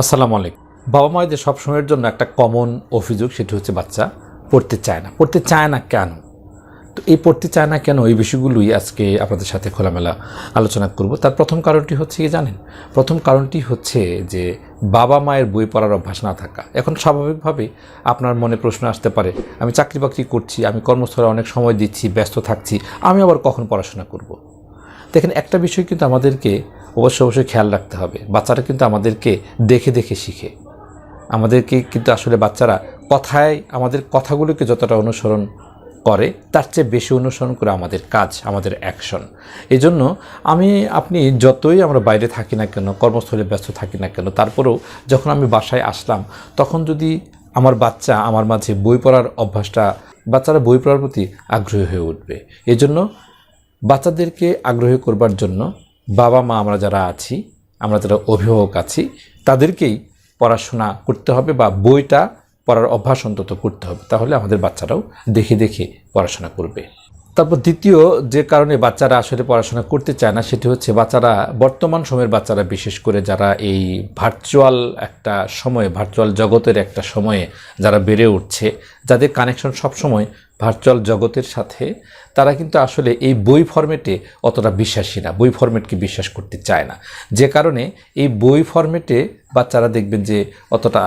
আসসালামু আলাইকুম। বাবা মায়েদের সবসময়ের জন্য একটা কমন অভিযোগ, সেটি হচ্ছে বাচ্চা পড়তে চায় না। পড়তে চায় না কেন? তো এই পড়তে চায় না কেন এই বিষয়গুলোই আজকে আপনাদের সাথে খোলামেলা আলোচনা করব। তার প্রথম কারণটি হচ্ছে কি জানেন? প্রথম কারণটি হচ্ছে যে বাবা মায়ের বই পড়ার অভ্যাস না থাকা। এখন স্বাভাবিকভাবে আপনার মনে প্রশ্ন আসতে পারে, আমি চাকরি বাকরি করছি, আমি কর্মস্থলে অনেক সময় দিচ্ছি, ব্যস্ত থাকছি, আমি আবার কখন পড়াশোনা করব। দেখেন, একটা বিষয় কিন্তু আমাদেরকে অবশ্যই অবশ্যই খেয়াল রাখতে হবে। বাচ্চারা কিন্তু আমাদেরকে দেখে দেখে শিখে। আমাদেরকে কিন্তু আসলে বাচ্চারা কথায়, আমাদের কথাগুলোকে যতটা অনুসরণ করে, তার চেয়ে বেশি অনুসরণ করে আমাদের কাজ, আমাদের অ্যাকশন এই জন্য আমি, আপনি যতই আমরা বাইরে থাকি না কেন, কর্মস্থলে ব্যস্ত থাকি না কেন, তারপরেও যখন আমি বাসায় আসলাম, তখন যদি আমার বাচ্চা আমার মাঝে বই পড়ার অভ্যাসটা, বাচ্চারা বই পড়ার প্রতি আগ্রহী হয়ে উঠবে। এই জন্য বাচ্চাদেরকে আগ্রহী করবার জন্য বাবা মা আমরা যারা আছি, আমরা যারা অভিভাবক আছি, তাদেরকেই পড়াশোনা করতে হবে বা বইটা পড়ার অভ্যাস অন্তত করতে হবে। তাহলে আমাদের বাচ্চারাও দেখে দেখে পড়াশোনা করবে। তারপর দ্বিতীয় যে কারণে বাচ্চারা আসলে পড়াশোনা করতে চায় না, সেটি হচ্ছে বাচ্চারা, বর্তমান সময়ের বাচ্চারা, বিশেষ করে যারা এই ভার্চুয়াল একটা সময়ে ভার্চুয়াল জগতের একটা সময়ে যারা বেড়ে উঠছে, যাদের কানেকশন সবসময় ভার্চুয়াল জগতের সাথে, তারা কিন্তু আসলে এই বই ফরম্যাটে অতটা বিশ্বাসী না, বই ফরম্যাটকে বিশ্বাস করতে চায় না। যে কারণে এই বই ফরম্যাটে বাচ্চারা দেখবেন যে অতটা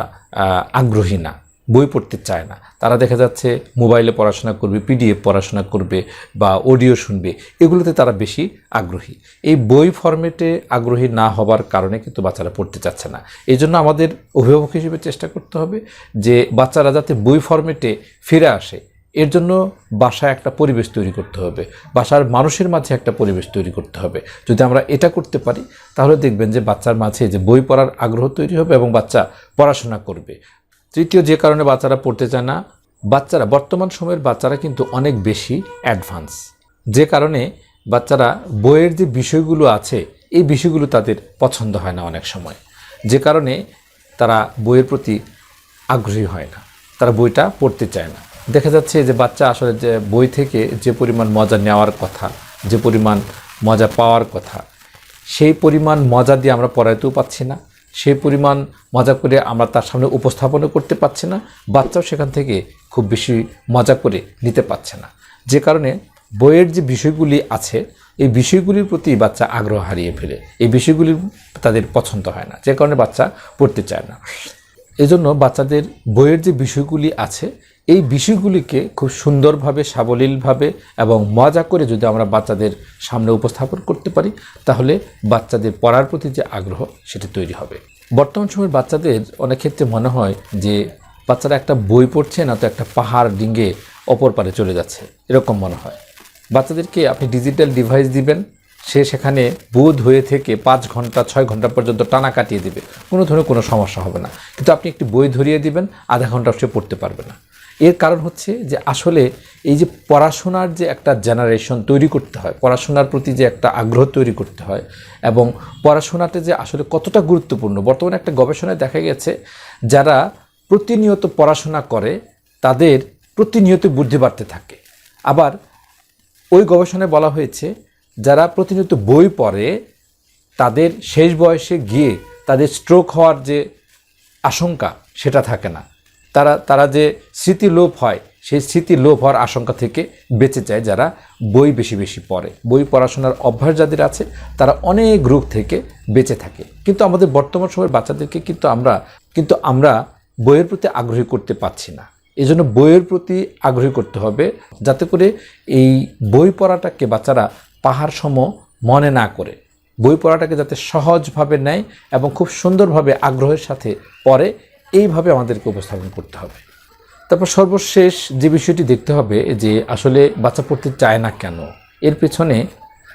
আগ্রহী না। বই পড়তে চায় না। তারা দেখা যাচ্ছে মোবাইলে পড়াশোনা করবে, পিডিএফ পড়াশোনা করবে বা অডিও শুনবে, এগুলোতে তারা বেশি আগ্রহী। এই বই ফরম্যাটে আগ্রহী না হবার কারণে কিন্তু বাচ্চারা পড়তে চাচ্ছে না। এই জন্য আমাদের অভিভাবক হিসেবে চেষ্টা করতে হবে যে বাচ্চারা যাতে বই ফরম্যাটে ফিরে আসে, এর জন্য বাসায় একটা পরিবেশ তৈরি করতে হবে, বাসার মানুষের মাঝে একটা পরিবেশ তৈরি করতে হবে। যদি আমরা এটা করতে পারি, তাহলে দেখবেন যে বাচ্চার মাঝে যে বই পড়ার আগ্রহ তৈরি হবে এবং বাচ্চা পড়াশোনা করবে। তৃতীয় যে কারণে বাচ্চারা পড়তে চায় না, বাচ্চারা, বর্তমান সময়ের বাচ্চারা কিন্তু অনেক বেশি অ্যাডভান্স যে কারণে বাচ্চারা বইয়ের যে বিষয়গুলো আছে, এই বিষয়গুলো তাদের পছন্দ হয় না অনেক সময়। যে কারণে তারা বইয়ের প্রতি আগ্রহী হয় না। তারা বইটা পড়তে চায় না। দেখা যাচ্ছে যে বাচ্চা আসলে যে বই থেকে যে পরিমাণ মজা নেওয়ার কথা, যে পরিমাণ মজা পাওয়ার কথা, সেই পরিমাণ মজা দিয়ে আমরা পড়াইতেও পাচ্ছি না। সেই পরিমাণ মজা করে আমরা তার সামনে উপস্থাপনও করতে পারছি না, বাচ্চাও সেখান থেকে খুব বেশি মজা করে নিতে পারছে না। যে কারণে বইয়ের যে বিষয়গুলি আছে, এই বিষয়গুলির প্রতি বাচ্চা আগ্রহ হারিয়ে ফেলে। এই বিষয়গুলির তাদের পছন্দ হয় না, যে কারণে বাচ্চা পড়তে চায় না। এজন্য বাচ্চাদের বইয়ের যে বিষয়গুলি আছে, এই বিষয়গুলিকে খুব সুন্দরভাবে, সাবলীলভাবে এবং মজা করে যদি আমরা বাচ্চাদের সামনে উপস্থাপন করতে পারি, তাহলে বাচ্চাদের পড়ার প্রতি যে আগ্রহ সেটা তৈরি হবে। বর্তমান সময়ের বাচ্চাদের অনেক ক্ষেত্রে মনে হয় যে বাচ্চারা একটা বই পড়ছে না তো একটা পাহাড় ডিঙ্গে অপর পারে চলে যাচ্ছে, এরকম মনে হয়। বাচ্চাদেরকে আপনি ডিজিটাল ডিভাইস দিবেন সে সেখানে বোধ হয়ে থেকে পাঁচ ঘণ্টা, ছয় ঘণ্টা পর্যন্ত টানা কাটিয়ে দিবে। কোনো ধরনের কোনো সমস্যা হবে না। কিন্তু আপনি একটি বই ধরিয়ে দিবেন, আধা ঘণ্টা সে পড়তে পারবে না। এর কারণ হচ্ছে যে আসলে এই যে পড়াশোনার যে একটা জেনারেশন তৈরি করতে হয়, পড়াশোনার প্রতি যে একটা আগ্রহ তৈরি করতে হয় এবং পড়াশোনাতে যে আসলে কতটা গুরুত্বপূর্ণ, বর্তমানে একটা গবেষণায় দেখা গেছে যারা প্রতিনিয়ত পড়াশোনা করে, তাদের প্রতিনিয়ত বুদ্ধি বাড়তে থাকে। আবার ওই গবেষণায় বলা হয়েছে যারা প্রতিনিয়ত বই পড়ে, তাদের শেষ বয়সে গিয়ে তাদের স্ট্রোক হওয়ার যে আশঙ্কা, সেটা থাকে না। তারা তারা যে স্মৃতি লোপ হয়, সেই স্মৃতি লোপ হওয়ার আশঙ্কা থেকে বেঁচে যায় যারা বই বেশি বেশি পড়ে। বই পড়াশোনার অভ্যাস যাদের আছে, তারা অনেক রোগ থেকে বেঁচে থাকে। কিন্তু আমাদের বর্তমান সময়ের বাচ্চাদেরকে কিন্তু আমরা কিন্তু আমরা বইয়ের প্রতি আগ্রহী করতে পারছি না। এই জন্য বইয়ের প্রতি আগ্রহী করতে হবে, যাতে করে এই বই পড়াটাকে বাচ্চারা পাহাড় সম মনে না করে। বই পড়াটাকে যাতে সহজভাবে নেয় এবং খুব সুন্দরভাবে আগ্রহের সাথে পড়ে, এইভাবে আমাদেরকে উপস্থাপন করতে হবে। তারপর সর্বশেষ যে বিষয়টি দেখতে হবে যে আসলে বাচ্চা পড়তে চায় না কেন, এর পেছনে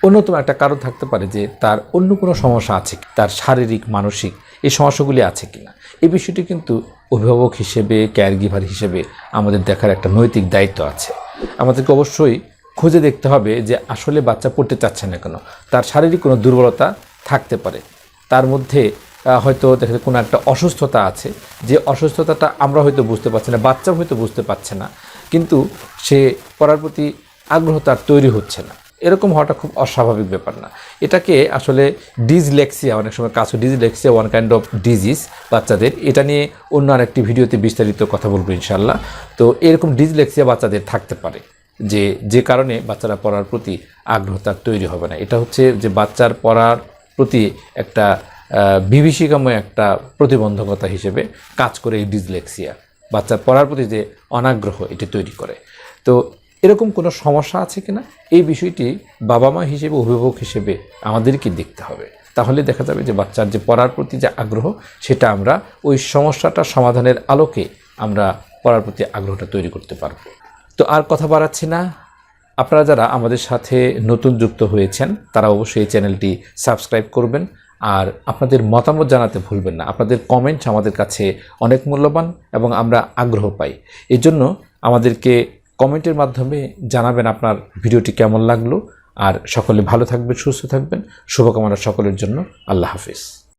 অন্যতম একটা কারণ থাকতে পারে যে তার অন্য কোনো সমস্যা আছে কি, তার শারীরিক, মানসিক এই সমস্যাগুলি আছে কিনা। এই বিষয়টি কিন্তু অভিভাবক হিসেবে কেয়ার গিভার হিসেবে আমাদের দেখার একটা নৈতিক দায়িত্ব আছে। আমাদেরকে অবশ্যই খুঁজে দেখতে হবে যে আসলে বাচ্চা পড়তে চাচ্ছে না কেন। তার শারীরিক কোনো দুর্বলতা থাকতে পারে। তার মধ্যে হয়তো দেখা যায় কোনো একটা অসুস্থতা আছে। যে অসুস্থতাটা আমরা হয়তো বুঝতে পারছি না বাচ্চা হয়তো বুঝতে পারছে না। কিন্তু সে পড়ার প্রতি আগ্রহ তার তৈরি হচ্ছে না। এরকম হওয়াটা খুব অস্বাভাবিক ব্যাপার না। এটাকে আসলে ডিজলেক্সিয়া অনেক সময় কাছে dyslexia one kind of disease বাচ্চাদের। এটা নিয়ে অন্য আরেকটি ভিডিওতে বিস্তারিত কথা বলব ইনশাল্লাহ তো এরকম ডিজলেক্সিয়া বাচ্চাদের থাকতে পারে। যে যে কারণে বাচ্চারা পড়ার প্রতি আগ্রহ তার তৈরি হবে না। এটা হচ্ছে যে, বাচ্চার পড়ার প্রতি একটা বিভীষিকাময় একটা প্রতিবন্ধকতা হিসেবে কাজ করে এই ডিসলেক্সিয়া। বাচ্চার পড়ার প্রতি যে অনাগ্রহ, এটি তৈরি করে। তো এরকম কোনো সমস্যা আছে কিনা? এই বিষয়টি বাবা মা হিসেবে, অভিভাবক হিসেবে আমাদেরকে দেখতে হবে। তাহলে দেখা যাবে যে, বাচ্চার যে পড়ার প্রতি যে আগ্রহ, সেটা আমরা ওই সমস্যাটা সমাধানের আলোকে আমরা পড়ার প্রতি আগ্রহটা তৈরি করতে পারব। তো আর কথা বাড়াচ্ছি না। আপনারা যারা আমাদের সাথে নতুন যুক্ত হয়েছেন, তারা অবশ্যই এই চ্যানেলটি সাবস্ক্রাইব করবেন। আর আপনাদের মতামত জানাতে ভুলবেন না। আপনাদের কমেন্টস আমাদের কাছে অনেক মূল্যবান এবং আমরা আগ্রহ পাই। এজন্য আমাদেরকে কমেন্টের মাধ্যমে জানাবেন আপনার ভিডিওটি কেমন লাগল। আর সকলে ভালো থাকবেন, সুস্থ থাকবেন। শুভকামনা সকলের জন্য। আল্লাহ হাফিজ।